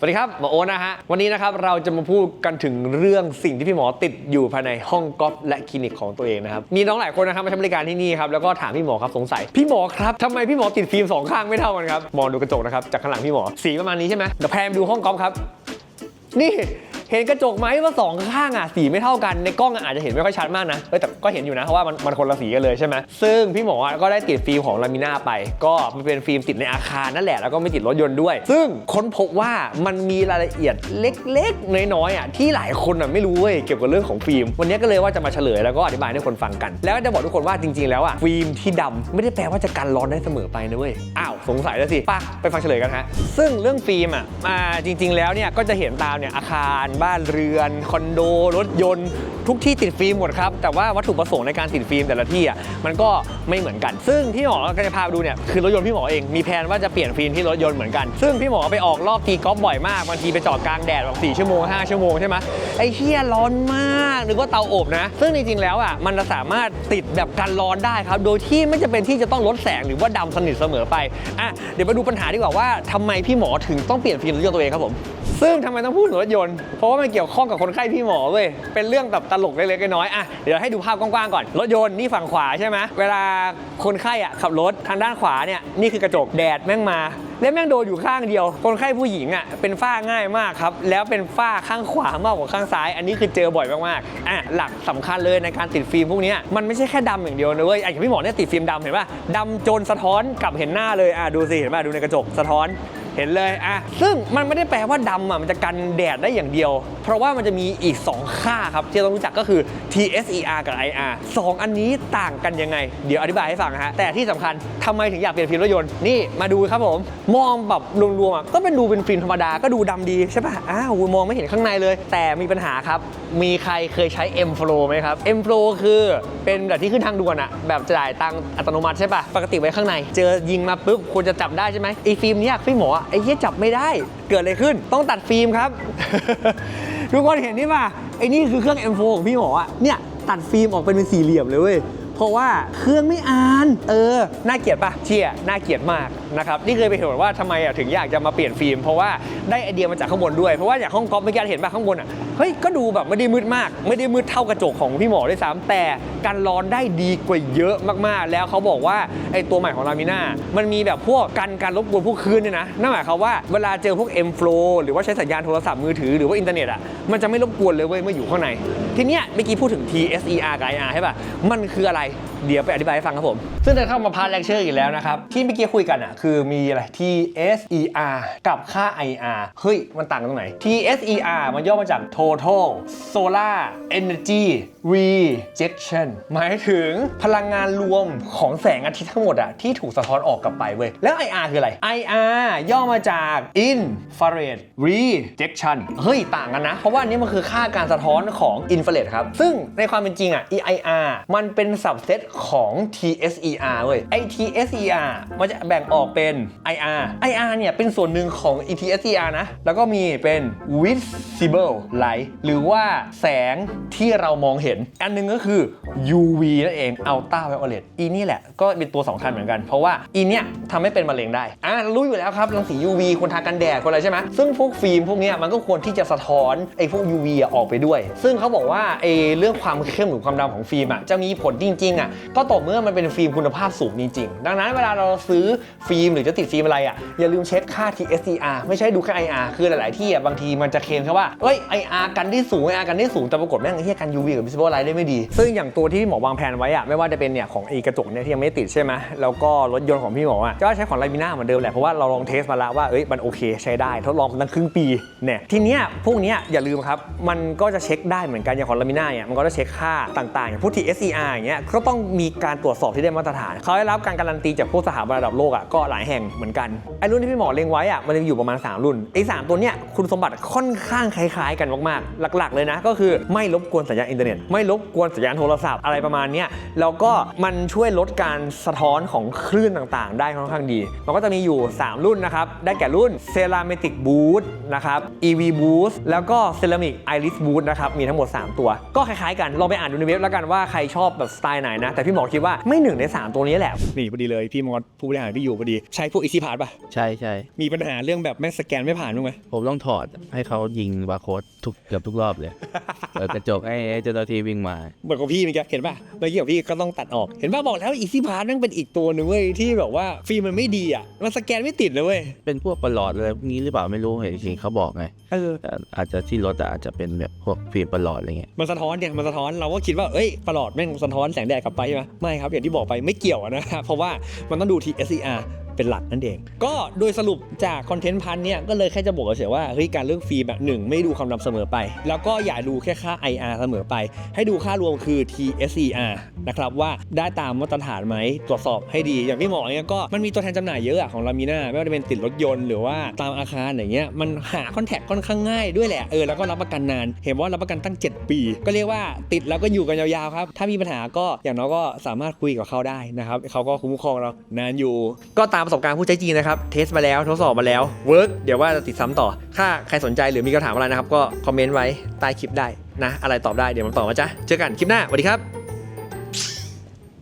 สวัสดีครับหมอโอนะฮะ วันนี้นะครับเราจะมาพูดกันถึงเรื่องสิ่งที่พี่หมอติดอยู่ภายในห้องก๊อฟและคลินิกของตัวเองนะครับ มีน้องหลายคนนะครับมาใช้บริการที่นี่ครับแล้วก็ถามพี่หมอครับสงสัย พี่หมอครับทำไมพี่หมอติดฟิล์มสองข้างไม่เท่ากันครับมองดูกระจกนะครับจากข้างหลังพี่หมอสีประมาณนี้ใช่ไหมเดี๋ยวแพมดูห้องก๊อฟครับ นี่ เห็นกระจกไหมว่าสองข้างอะสีไม่เท่ากันในกล้องอาจจะเห็นไม่ค่อยชัดมากนะเอ้ยแต่ก็เห็นอยู่นะเพราะว่ามันมันคนละสีกันเลยใช่ไหมซึ่งพี่หมออะก็ได้ติดฟิล์มของลามิน่าไป ก็มันเป็นฟิล์มติดในอาคารนั่นแหละแล้วก็ไม่ติดรถยนต์ด้วย ซึ่งค้นพบว่ามันมีรายละเอียดเล็กๆน้อยๆอะที่หลายคนอะไม่รู้เว้ยเกี่ยวกับเรื่องของฟิล์มวันนี้ก็เลยว่าจะมาเฉลยแล้วก็อธิบายให้คนฟังกัน แล้วก็จะบอกทุกคนว่าจริง ๆ แล้วอะฟิล์มที่ดำไม่ได้แปลว่าจะกันร้อนได้เสมอไปนะเว้ยอ้าวสงสัยแล้วสิป่ะไปฟังเฉลยกันฮะซึ่งเรื่องฟิล์มอะอ่าจริง ๆ แล้วเนี่ยก็จะเห็นตามเนี่ยอาคารบ้านเรือน คอนโด รถยนต์ ทุกที่ติดฟิล์มหมดครับ แต่ว่าวัตถุประสงค์ในการติดฟิล์มแต่ละที่อะมันก็ไม่เหมือนกัน ซึ่งพี่หมอก็จะพาไปดูเนี่ยคือรถยนต์พี่หมอเองมีแผนว่าจะเปลี่ยนฟิล์มที่รถยนต์เหมือนกัน ซึ่งพี่หมอไปออกรอบตีกอล์ฟบ่อยมากบางทีไปจอดกลางแดดแบบสี่ชั่วโมงห้าชั่วโมงใช่ไหมไอ้เหี้ยร้อนมากนึกว่าเตาอบนะ ซึ่งจริงๆแล้วอะมันจะสามารถติดแบบกันร้อนได้ครับ โดยที่ไม่จำเป็นที่จะต้องลดแสงหรือว่าดำสนิทเสมอไปอะเดี๋ยวมาดูปัญหาดีกว่าว่าทำไมพี่หมอถึงต้องเปลี่ยนฟิล์มรถยนต์ตัวเองครับผม ซึ่งทำไมต้องพูดถึงรถยนต์ เพราะว่ามันเกี่ยวข้องกับคนไข้พี่หมอเว้ย เป็นเรื่องแบบตลกเล็กๆน้อยๆอะ เดี๋ยวให้ดูภาพกว้างๆก่อน รถยนต์นี่ฝั่งขวาใช่ไหม เวลาคนไข้อะขับรถทางด้านขวาเนี่ยนี่คือกระจกแดดแม่งมาแล้วแม่งโดนอยู่ข้างเดียว คนไข้ผู้หญิงอะเป็นฝ้าง่ายมากครับ แล้วเป็นฝ้าข้างขวามากกว่าข้างซ้าย อันนี้คือเจอบ่อยมากๆ อะหลักสำคัญเลยในการติดฟิล์มพวกนี้มันไม่ใช่แค่ดำอย่างเดียวนะเว้ยอะอย่างพี่หมอเนี่ยติดฟิล์มดำเห็นป่ะดำจนสะท้อนกลับเห็นหน้าเลย อะดูสิเห็นป่ะดูในกระจกสะท้อน เห็นเลยอะซึ่งมันไม่ได้แปลว่าดำอะมันจะกันแดดได้อย่างเดียว เพราะว่ามันจะมีอีก 2 ค่าครับ ที่ต้องรู้จักก็คือ TSER กับ IR สองอันนี้ต่างกันยังไง เดี๋ยวอธิบายให้ฟังนะฮะแต่ที่สำคัญทำไมถึงอยากเปลี่ยนฟิล์มรถยนต์นี่มาดูครับผม มองแบบรวมๆอะก็เป็นดูเป็นฟิล์มธรรมดาก็ดูดำดีใช่ป่ะอ้าวมองไม่เห็นข้างในเลย แต่มีปัญหาครับ มีใครเคยใช้ M Flow ไหมครับ M Flow คือเป็นแบบที่ขึ้นทางด่วนอะแบบจ่ายตังอัตโนมัติใช่ป่ะปกติไว้ข้างใน เจอยิงมาปุ๊บควรจะจับได้ใช่ไหมไอฟิล์มเนี้ยพี่หมอไอ้เหี้ยจับไม่ได้ เกิดอะไรขึ้น ต้องตัดฟิล์มครับ ทุกคนเห็นนี่ป่ะไอ้นี่คือเครื่อง M4 ของพี่หมออะเนี่ยตัดฟิล์มออกเป็นเป็นสี่เหลี่ยมเลยเว้ย เพราะว่าเครื่องไม่อ่าน เออ น่าเกลียดปะเชี่ยน่าเกลียดมากนะครับนี่เคยไปเห็นว่าทำไมถึงอยากจะมาเปลี่ยนฟิล์มเพราะว่าได้ไอเดียมาจากข้างบนด้วย เพราะว่าอย่างห้องก๊อฟเมื่อกี้เห็นปะข้างบนอะเฮ้ยก็ดูแบบไม่ได้มืดมาก ไม่ได้มืดเท่ากระจกของพี่หมอด้วยซ้ำแต่กันร้อนได้ดีกว่าเยอะมากๆ แล้วเขาบอกว่าไอตัวใหม่ของลามิน่ามันมีแบบพวกกันการรบกวนพวกคลื่นเนี่ยนะนั่นหมายความว่าเวลาเจอพวก M Flow หรือว่าใช้สัญญาณโทรศัพท์มือถือหรือว่าอินเทอร์เน็ตอะมันจะไม่รบกวนเลยเว้ยเมื่ออยู่ข้างใน ทีเนี้ยเมื่อกี้พูดถึง TSER กับ IR ใช่ป่ะ มันคืออะไร เดี๋ยวไปอธิบายให้ฟังครับผม ซึ่งจะเข้ามาพาร์ทเลคเชอร์อีกแล้วนะครับ ที่เมื่อกี้คุยกันอะ คือมีอะไร TSER กับค่า IR เฮ้ย มันต่างกันตรงไหน TSER มันย่อมาจาก Total Solar Energy Rejection หมายถึงพลังงานรวมของแสงอาทิตย์ทั้งหมดอะที่ถูกสะท้อนออกกลับไปเว้ย แล้ว IR คืออะไร IR ย่อมาจาก Infrared Rejection เฮ้ย ต่างกันนะ เพราะว่าอันนี้มันคือค่าการสะท้อนของ Infrared ครับ ซึ่งในความเป็นจริงอะ EIR มันเป็นสับเซตของ TSER เว้ยไอ TSER มันจะแบ่งออกเป็น IR IR เนี่ยเป็นส่วนหนึ่งของ ETSER นะ แล้วก็มีเป็น visible light หรือว่าแสงที่เรามองเห็น อันหนึงก็คือ UV นั่นเอง Ultra Violet อีนี่แหละก็เป็นตัวสำคัญเหมือนกัน เพราะว่าอีเนี่ยทำให้เป็นมะเร็งได้ อะเรารู้อยู่แล้วครับรังสี UV ควรทากันแดดคนอะไรใช่ไหมซึ่งพวกฟิล์มพวกเนี้ยมันก็ควรที่จะสะท้อนไอ้พวก UV ออกไปด้วย ซึ่งเขาบอกว่าไอ้เรื่องความเข้มหรือความดำของฟิล์มอะจะมีผลจริงๆอะก็ต่อเมื่อมันเป็นฟิล์มคุณภาพสูงจริงๆ ดังนั้นเวลาเราซื้อฟิล์มหรือจะติดฟิล์มอะไรอะอย่าลืมเช็คค่า TSCR ไม่ใช่ดูแค่ IR คือหลายๆที่อะบางทีมันจะเคลมแค่ว่าเอ้ย IR กันได้สูง IR กันได้สูงแต่ปรากฏแม่งไอเหี้ยกัน UV กับ visible light ได้ไม่ดี ซึ่งอย่างตัวที่หมอวางแผนไว้อะไม่ว่าจะเป็นเนี่ยของไอีกระจกเนี่ยที่ยังไม่ติดใช่ไหมแล้วก็รถยนต์ของพี่หมออะก็ใช้ของไลมิน่าเหมือนเดิมแหละเพราะว่าเราลองเทสมาแล้วว่าเอ้ยมันโอเคใช้ได้ทดลองมาตั้งครึ่งปีเนี่ยทีเนี้ยพวกเนี้ยอย่าลืมครับมันก็จะเช็คได้เหมือนกันอย่างของลามิน่าเนี่ยมันก็จะเช็คค่าต่างๆอย่างพวก TSCR อย่างเงี้ยก็ต้องมีการตรวจสอบที่ได้มาตรฐาน เขาได้รับการการันตีจากพวกสถาบันระดับโลกอะก็หลายแห่งเหมือนกันไอ้รุ่นที่พี่หมอเล็งไว้อะมันจะอยู่ประมาณ 3 รุ่นไอ้สามตัวเนี้ยคุณสมบัติค่อนข้างคล้ายๆ กันมากๆ หลัก ๆ เลยนะ ก็คือไม่รบกวนสัญญาณอินเทอร์เน็ตไม่รบกวนสัญญาณโทรศัพท์อะไรประมาณเนี้ยแล้วก็มันช่วยลดการสะท้อนของคลื่นต่างๆ ได้ค่อนข้างดี มันก็จะมีอยู่ 3 รุ่นนะครับ ได้แก่รุ่น Ceramic Boost นะครับ EV Boost แล้วก็ Ceramic Iris Boost นะครับ มีทั้งหมด 3ตัว ก็คล้ายๆกันลองไปอ่านดูในเว็บแล้วกันว่าใครชอบแบบสไตล์ไหนนะ แต่พี่หมอคิดว่าไม่หนึ่งในสามตัวนี้แหละ นี่พอดีเลยพี่มอสผู้บริหารพี่อยู่พอดี ใช้พวกอีซี่พาร์ป่ะ ใช่ใช่มีปัญหาเรื่องแบบแม่งสแกนไม่ผ่านบ้างไหมผมต้องถอดให้เขายิงบาร์โค้ดทุกเกือบทุกรอบเลย เปิดกระจกให้ให้เจ้าหน้าที่วิ่งมา เหมือนกับพี่เมื่อกี้เห็นป่ะเมื่อกี้กับพี่ก็ต้องตัดออกเห็นป่ะบอกแล้วอีซี่พาร์นั่งเป็นอีกตัวหนึ่งเว้ยที่แบบว่าฟิล์มมันไม่ดีอะมันสแกนไม่ติดเลยเว้ยเป็นพวกประหลอดอะไรพวกนี้หรือเปล่าไม่รู้เห็นจริงๆเขาบอกไงเออแต่อาจจะที่รถอะอาจจะเป็นแบบพวกฟิล์มประหลอดอะไรเงี้ยมันสะท้อนเนี่ยมันสะท้อนเราก็คิดว่าเอ้ยประหลอดแม่งสะท้อนแสงแดดกลับไปใช่ไหมไม่ครับอย่างที่บอกไปไม่เกี่ยวนะครับเพราะว่ามันต้องดูที่ SCR เป็นหลักนั่นเอง ก็โดยสรุปจากคอนเทนต์พันเนี่ยก็เลยแค่จะบอกเฉยๆว่าเฮ้ยการเลือกฟิล์มแบบหนึ่งไม่ดูความดำเสมอไป แล้วก็อย่าดูแค่ค่า IR เสมอไป ให้ดูค่ารวมคือ TSCR นะครับว่าได้ตามมาตรฐานไหมตรวจสอบให้ดี อย่างพี่หมอเนี่ยก็มันมีตัวแทนจำหน่ายเยอะอะของลามิน่าไม่ว่าจะเป็นติดรถยนต์หรือว่าตามอาคารอย่างเงี้ยมันหาคอนแทคค่อนข้างง่ายด้วยแหละเออแล้วก็รับประกันนาน เห็นว่ารับประกันตั้ง 7 ปี ก็เรียกว่าติดแล้วก็อยู่กันยาวๆครับถ้ามีปัญหาก็อย่างน้อยก็สามารถคุยกับเขาได้นะครับเขาก็คุ้มครองเรานานอยู่ ก็ตามประสบการณ์ผู้ใช้จริงนะครับ เทสมาแล้วทดสอบมาแล้วเวิร์กเดี๋ยวว่าจะติดซ้ำต่อ ถ้าใครสนใจหรือมีคำถามอะไรนะครับ ก็คอมเมนต์ไว้ใต้คลิปได้นะ อะไรตอบได้เดี๋ยวมาตอบมาจ้ะเจอกันคลิปหน้าสวัสดีครับ